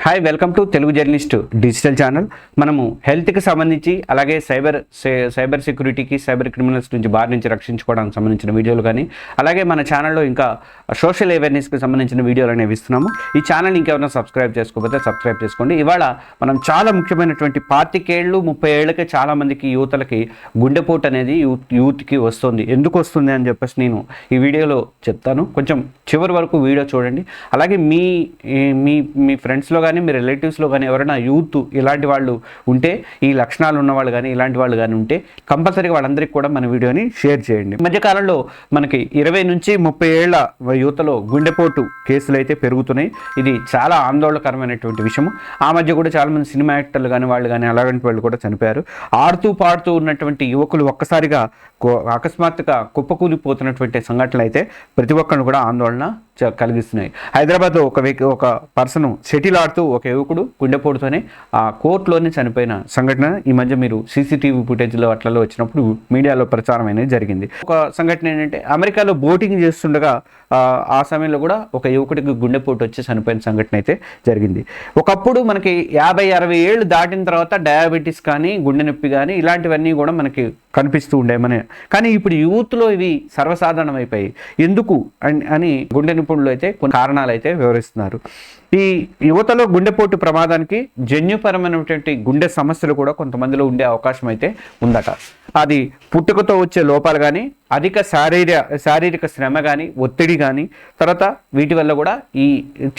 Hi welcome to Telugu journalist digital channel మనము హెల్త్కి సంబంధించి అలాగే సైబర్ సైబర్ సెక్యూరిటీకి సైబర్ క్రిమినల్స్ నుంచి బారి నుంచి రక్షించుకోవడానికి సంబంధించిన వీడియోలు కానీ అలాగే మన ఛానల్లో ఇంకా సోషల్ అవేర్నెస్కి సంబంధించిన వీడియోలు అనేవి ఇస్తున్నాము. ఈ ఛానల్ ఇంకెవరైనా సబ్స్క్రైబ్ చేసుకోకపోతే సబ్స్క్రైబ్ చేసుకోండి. ఇవాళ మనం చాలా ముఖ్యమైనటువంటి పాతికేళ్ళు ముప్పై ఏళ్ళకి చాలామందికి యువతలకి గుండెపోటు అనేది యూత్ యూత్కి వస్తుంది. ఎందుకు వస్తుంది అని చెప్పేసి నేను ఈ వీడియోలో చెప్తాను. కొంచెం చివరి వరకు వీడియో చూడండి. అలాగే మీ మీ మీ ఫ్రెండ్స్లో కానీ మీ రిలేటివ్స్లో కానీ ఎవరైనా యూత్ ఇలాంటి వాళ్ళు ఉంటే ఈ లక్షణాలు ఉన్న వాళ్ళు కానీ ఇలాంటి వాళ్ళు కానీ ఉంటే కంపల్సరీగా వాళ్ళందరికీ కూడా మన వీడియోని షేర్ చేయండి. మధ్యకాలంలో మనకి ఇరవై నుంచి ముప్పై ఏళ్ళ యువతలో గుండెపోటు కేసులు అయితే పెరుగుతున్నాయి. ఇది చాలా ఆందోళనకరమైనటువంటి విషయం ఆ మధ్య కూడా చాలామంది సినిమా యాక్టర్లు కానీ వాళ్ళు కానీ అలాంటి వాళ్ళు కూడా చనిపోయారు. ఆడుతూ పాడుతూ ఉన్నటువంటి యువకులు ఒక్కసారిగా అకస్మాత్తుగా కుప్పకూలిపోతున్నటువంటి సంఘటనలు అయితే ప్రతి ఒక్కరిని కూడా ఆందోళన కలిగిస్తున్నాయి. హైదరాబాద్లో ఒక వ్యక్తి ఒక పర్సన్ షటిల్ ఆడుతూ ఒక యువకుడు గుండెపోటుతోనే ఆ కోర్టులోనే చనిపోయిన సంఘటన. ఈ మధ్య మీరు సీసీటీవీ ఫుటేజ్లో అట్లలో వచ్చినప్పుడు మీడియాలో ప్రచారం అనేది జరిగింది. ఒక సంఘటన ఏంటంటే అమెరికాలో బోటింగ్ చేస్తుండగా ఆ, సమయంలో కూడా ఒక యువకుడికి గుండెపోటు వచ్చి చనిపోయిన సంఘటన అయితే జరిగింది. ఒకప్పుడు మనకి యాభై అరవై ఏళ్ళు దాటిన తర్వాత డయాబెటీస్ కానీ గుండె నొప్పి కానీ ఇలాంటివన్నీ కూడా మనకి కనిపిస్తూ ఉండేమని. కానీ ఇప్పుడు యూత్లో ఇవి సర్వసాధారణం ఎందుకు అని అని గుండె నిపుణులు అయితే కొన్ని కారణాలు అయితే వివరిస్తున్నారు. ఈ యువతలో గుండెపోటు ప్రమాదానికి జన్యుపరమైనటువంటి గుండె సమస్యలు కూడా కొంతమందిలో ఉండే అవకాశం అయితే ఉందట. అది పుట్టుకతో వచ్చే లోపాలు కానీ అధిక శారీర శారీరక శ్రమ కానీ ఒత్తిడి కానీ తర్వాత వీటి వల్ల కూడా ఈ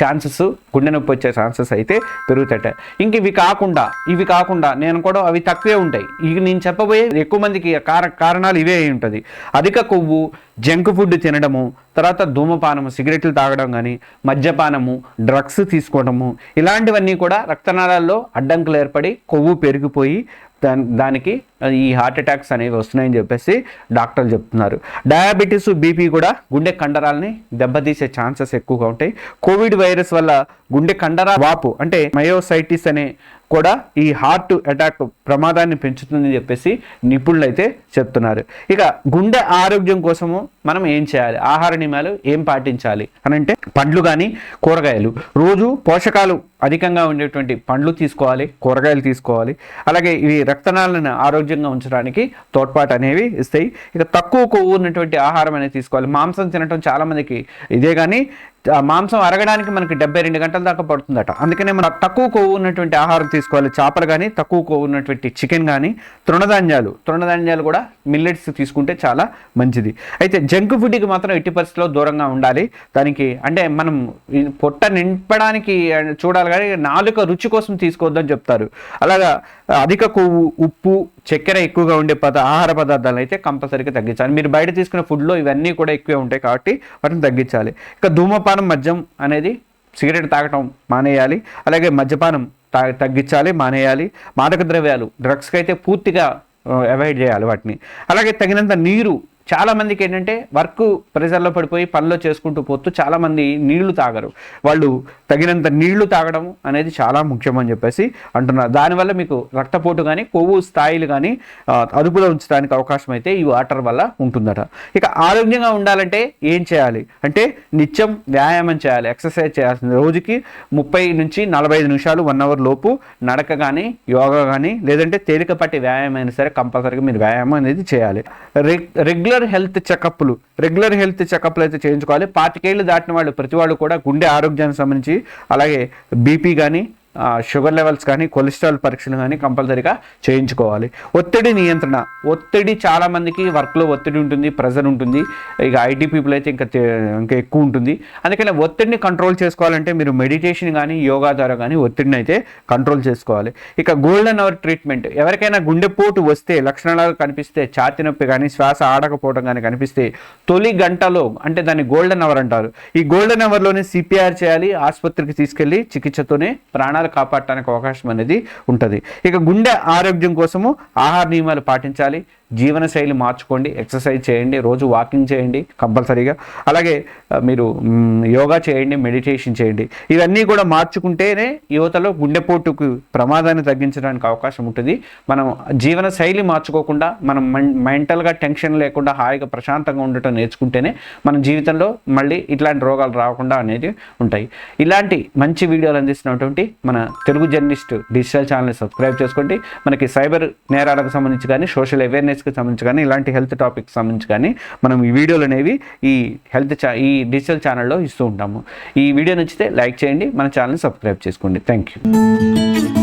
ఛాన్సెస్ గుండె నొప్పి వచ్చే ఛాన్సెస్ అయితే పెరుగుతాయి ఇంక ఇవి కాకుండా ఇవి కాకుండా నేను కూడా అవి తక్కువే ఉంటాయి. ఇవి నేను చెప్పబోయే ఎక్కువ మందికి కార కారణాలు ఇవే అయి ఉంటుంది. అధిక కొవ్వు జంక్ ఫుడ్ తినడము తర్వాత ధూమపానము సిగరెట్లు తాగడం కానీ మద్యపానము డ్రగ్స్ తీసుకోవడము ఇలాంటివన్నీ కూడా రక్తనాళాల్లో అడ్డంకులు ఏర్పడి కొవ్వు పెరిగిపోయి దాని దానికి ఈ హార్ట్ అటాక్స్ అనేవి వస్తున్నాయని చెప్పేసి డాక్టర్లు చెప్తున్నారు. డయాబెటీస్ బీపీ కూడా గుండె కండరాలని దెబ్బతీసే ఛాన్సెస్ ఎక్కువగా ఉంటాయి. కోవిడ్ వైరస్ వల్ల గుండె కండరా వాపు అంటే మయోసైటిస్ అనే కూడా ఈ హార్ట్ అటాక్ ప్రమాదాన్ని పెంచుతుందని చెప్పేసి నిపుణులు అయితే చెప్తున్నారు. ఇక గుండె ఆరోగ్యం కోసము మనం ఏం చేయాలి? ఆహార నియమాలు ఏం పాటించాలి అని అంటే పండ్లు కానీ కూరగాయలు. రోజు పోషకాలు అధికంగా ఉండేటువంటి పండ్లు తీసుకోవాలి కూరగాయలు తీసుకోవాలి. అలాగే ఇవి రక్తనాళాలను ఆరోగ్యంగా ఉంచడానికి తోడ్పాటు అనేవి ఇస్తాయి. ఇక తక్కువ కొవ్వు ఉన్నటువంటి ఆహారం అనేది తీసుకోవాలి. మాంసం తినటం చాలామందికి ఇదే కానీ మాంసం అరగడానికి మనకి డెబ్బై రెండు గంటల దాకా పడుతుందట. అందుకనే మనం తక్కువ కొవ్వు ఉన్నటువంటి ఆహారం తీసుకోవాలి. చేపలు కానీ తక్కువ కొవ్వు ఉన్నటువంటి చికెన్ కానీ తృణధాన్యాలు తృణధాన్యాలు కూడా మిల్లెట్స్ తీసుకుంటే చాలా మంచిది. అయితే జంక్ ఫుడ్కి మాత్రం ఎట్టి పరిస్థితిలో దూరంగా ఉండాలి. దానికి అంటే మనం పొట్ట నింపడానికి చూడాలి కానీ నాలుక రుచి కోసం తీసుకోవద్దని చెప్తారు. అలాగా అధిక కొవ్వు ఉప్పు చక్కెర ఎక్కువగా ఉండే పద ఆహార పదార్థాలు అయితే కంపల్సరీగా తగ్గించాలి. మీరు బయట తీసుకునే ఫుడ్లో ఇవన్నీ కూడా ఎక్కువే ఉంటాయి కాబట్టి వాటిని తగ్గించాలి. ఇక ధూమపానం మద్యం అనేది సిగరెట్ తాగటం మానేయాలి. అలాగే మద్యపానం తా తగ్గించాలి మానేయాలి. మాదక ద్రవ్యాలు డ్రగ్స్కి అయితే పూర్తిగా అవాయిడ్ చేయాలి వాటిని. అలాగే తగినంత నీరు చాలా మందికి ఏంటంటే వర్క్ ప్రెజర్లో పడిపోయి పనిలో చేసుకుంటూ పోతూ చాలామంది నీళ్ళు తాగరు. వాళ్ళు తగినంత నీళ్ళు తాగడం అనేది చాలా ముఖ్యం అని చెప్పేసి అంటున్నారు. దానివల్ల మీకు రక్తపోటు కానీ కొవ్వు స్థాయిలు కానీ అదుపులో ఉంచడానికి అవకాశం అయితే ఈ వాటర్ వల్ల ఉంటుందట. ఇక ఆరోగ్యంగా ఉండాలంటే ఏం చేయాలి? అంటే నిత్యం వ్యాయామం చేయాలి. ఎక్సర్సైజ్ చేయాల్సింది రోజుకి ముప్పై నుంచి నలభై ఐదు నిమిషాలు వన్ అవర్ లోపు నడక కానీ యోగా కానీ లేదంటే తేలికపాటి వ్యాయామం అయినా సరే కంపల్సరీగా మీరు వ్యాయామం అనేది చేయాలి. రెగ్ రెగ్యులర్ హెల్త్ చెకప్లు రెగ్యులర్ హెల్త్ చెకప్లు అయితే చేయించుకోవాలి. పాతికేళ్ళు దాటిన వాళ్ళు ప్రతి వాళ్ళు కూడా గుండె ఆరోగ్యానికి సంబంధించి అలాగే బీపీ కానీ షుగర్ లెవెల్స్ కానీ కొలెస్ట్రాల్ పరీక్షలు కానీ కంపల్సరీగా చేయించుకోవాలి. ఒత్తిడి నియంత్రణ. ఒత్తిడి చాలామందికి వర్క్లో ఒత్తిడి ఉంటుంది ప్రెజర్ ఉంటుంది. ఇక ఐటీ పీపుల్ అయితే ఇంకా ఇంకా ఎక్కువ ఉంటుంది. అందుకని ఒత్తిడిని కంట్రోల్ చేసుకోవాలంటే మీరు మెడిటేషన్ కానీ యోగా ద్వారా కానీ ఒత్తిడిని అయితే కంట్రోల్ చేసుకోవాలి. ఇక గోల్డెన్ అవర్ ట్రీట్మెంట్. ఎవరికైనా గుండెపోటు వస్తే లక్షణాలు కనిపిస్తే ఛాతి నొప్పి కానీ శ్వాస ఆడకపోవడం కానీ కనిపిస్తే తొలి గంటలో అంటే దాన్ని గోల్డెన్ అవర్ అంటారు. ఈ గోల్డెన్ అవర్లోనే సిపిఆర్ చేయాలి ఆసుపత్రికి తీసుకెళ్ళి చికిత్సతోనే ప్రాణాలు కాపాడటానికి అవకాశం అనేది ఉంటుంది. ఇక గుండె ఆరోగ్యం కోసము ఆహార నియమాలు పాటించాలి. జీవనశైలి మార్చుకోండి ఎక్సర్సైజ్ చేయండి రోజు వాకింగ్ చేయండి కంపల్సరీగా. అలాగే మీరు యోగా చేయండి మెడిటేషన్ చేయండి. ఇవన్నీ కూడా మార్చుకుంటేనే యువతలో గుండెపోటుకు ప్రమాదాన్ని తగ్గించడానికి అవకాశం ఉంటుంది. మనం జీవన శైలి మార్చుకోకుండా మనం మెంటల్గా టెన్షన్ లేకుండా హాయిగా ప్రశాంతంగా ఉండటం నేర్చుకుంటేనే మన జీవితంలో మళ్ళీ ఇట్లాంటి రోగాలు రాకుండా అనేది ఉంటాయి. ఇలాంటి మంచి వీడియోలు అందిస్తున్నటువంటి మన తెలుగు జర్నలిస్ట్ డిజిటల్ ఛానల్ని సబ్స్క్రైబ్ చేసుకోండి. మనకి సైబర్ నేరాలకు సంబంధించి కానీ సోషల్ అవేర్నెస్ అవేర్నెస్కి సంబంధించి కానీ ఇలాంటి హెల్త్ టాపిక్స్ సంబంధించి కానీ మనం ఈ వీడియోలు అనేవి ఈ హెల్త్ ఛా ఈ డిజిటల్ ఛానల్లో ఇస్తూ ఉంటాము. ఈ వీడియో నచ్చితే లైక్ చేయండి మన ఛానల్ని సబ్స్క్రైబ్ చేసుకోండి. Thank you